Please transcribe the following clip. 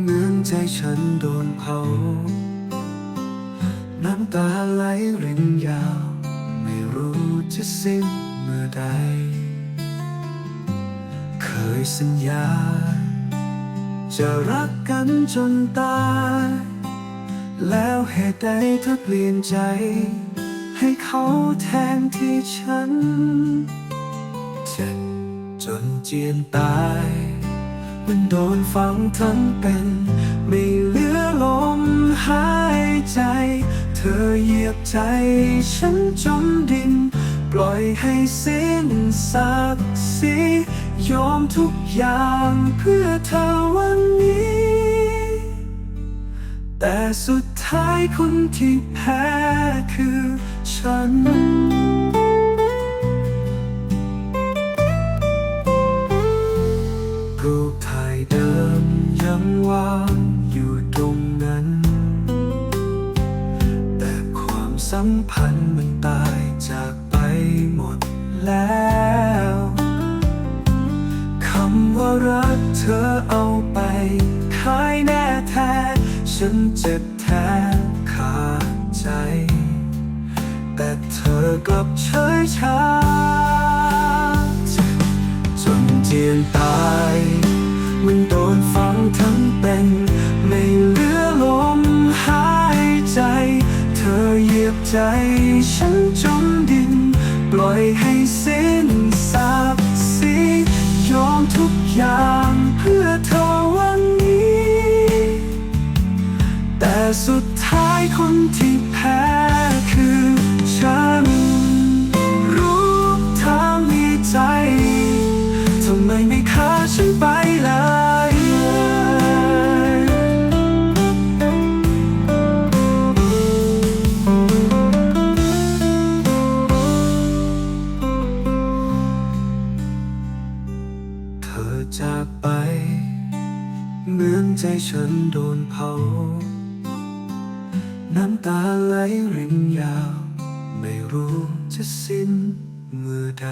เหมือนใจฉันโดนเผา น้ำตาไหลรินยาว ไม่รู้จะสิ้นเมื่อใด เคยสัญญา จะรักกันจนตาย แล้วเหตุใดเธอเปลี่ยนใจ ให้เขาแทนที่ฉันเจ็บจนเจียนตาย มันโดนฝังทั้งเป็น ไม่เหลือลมหายใจ เธอเหยียบใจฉันจมดิน ปล่อยให้สิ้นศักดิ์ศรียอมทุกอย่างเพื่อเธอวันนี้ แต่สุดท้ายคนที่แพ้คือฉัน ยังวางอยู่ตรงนั้น แต่ความสัมพันธ์มันตายจากไปหมดแล้ว คำว่ารักเธอเอาไปขายแน่แท้ ฉันเจ็บแทนขาดใจ แต่เธอกลับเฉยชา จมดิน ปล่อยให้สิ้นสับสิยอมทุกอย่างเพื่อเธอวันนี้ แต่สุดท้ายคนที่แพ้คือฉัน ใจฉันโดนเผา น้ำตาไหลรินยาว ไม่รู้จะสิ้นเมื่อใด